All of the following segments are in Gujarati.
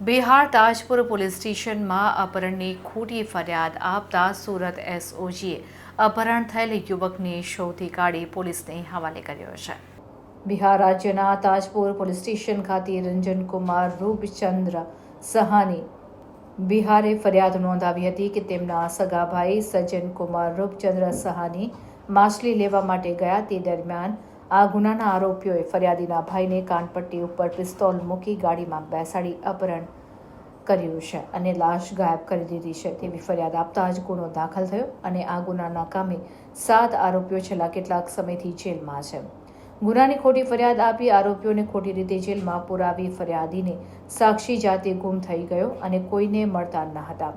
બિહાર તાજપુર પોલીસ સ્ટેશનમાં અપહરણની ખોટી ફરિયાદ આપતા સુરત એસઓજીએ અપહરણ થયેલ યુવકને શોધી કાઢી પોલીસને હવાલે કર્યો છે. બિહાર રાજ્યના તાજપુર પોલીસ સ્ટેશન ખાતે રંજનકુમાર રૂપચંદ્ર સહાની બિહારે ફરિયાદ નોંધાવી હતી કે તેમના સગાભાઈ સજ્જનકુમાર રૂપચંદ્ર સહાની માછલી લેવા માટે ગયા તે દરમિયાન આ ગુનાના આરોપીઓએ ફરિયાદીના ભાઈને કાનપટ્ટી ઉપર પિસ્તોલ મૂકી ગાડીમાં બેસાડી અપહરણ કર્યું છે અને લાશ ગાયબ કરી દીધી છે. તેવી ફરિયાદ આપતા જ ગુનો દાખલ થયો અને આ ગુનાના કામે સાત આરોપીઓ છેલ્લા કેટલાક સમયથી જેલમાં છે. ગુનાની ખોટી ફરિયાદ આપી આરોપીઓને ખોટી રીતે જેલમાં પુરાવી ફરિયાદીને સાક્ષી જાતે ગુમ થઈ ગયો અને કોઈને મળતા ન હતા.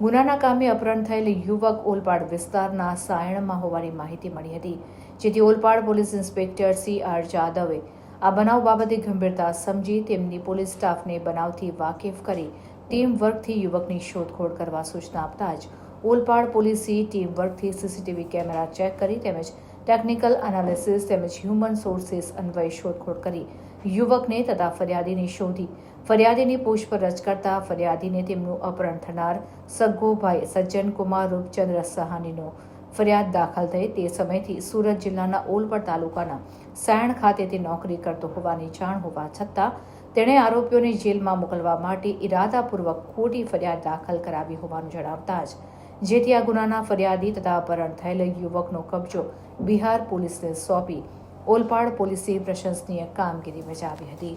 ગુનાના કામે અપહરણ થયેલ યુવક ઓલપાડ વિસ્તારના સાયણમાં હોવાની માહિતી મળી હતી, જેથી Olpad police inspector C R જાદવે આ બનાવ બાબતે ગંભીરતા સમજી તેમની પોલીસ સ્ટાફને બનાવથી વાકેફ કરી ટીમ વર્કથી યુવકની શોધખોળ કરવા સૂચના આપતા જ ઓલપાડ પોલીસે ટીમ વર્કથી સીસીટીવી કેમેરા ચેક કરી તેમજ ટેકનિકલ એનાલિસિસ તેમજ હ્યુમન સોર્સિસ અન્વયે શોધખોળ કરી યુવકને તથા ફરિયાદીને શોધી, ફરિયાદીની પૂછપરછ કરતા ફરિયાદીને તેમનું અપહરણ થનાર સગ્ગોભાઈ સજ્જનકુમાર સજ્જન કુમાર રૂપચંદ્ર સહાનીનો ફરિયાદ દાખલ થઈ તે સમયથી સુરત જિલ્લાના ઓલપડ તાલુકાના સાયણ ખાતે તે નોકરી કરતો હોવાની જાણ હોવા છતાં તેણે આરોપીઓને જેલમાં મોકલવા માટે ઇરાદાપૂર્વક ખોટી ફરિયાદ દાખલ કરાવી હોવાનું જણાવતા જ, જેથી આ ગુનાના ફરિયાદી તથા અપહરણ થયેલ યુવકનો કબજો બિહાર પોલીસને સોંપી ઓલપાડ પોલીસે પ્રશંસનીય કામગીરી બજાવી હતી.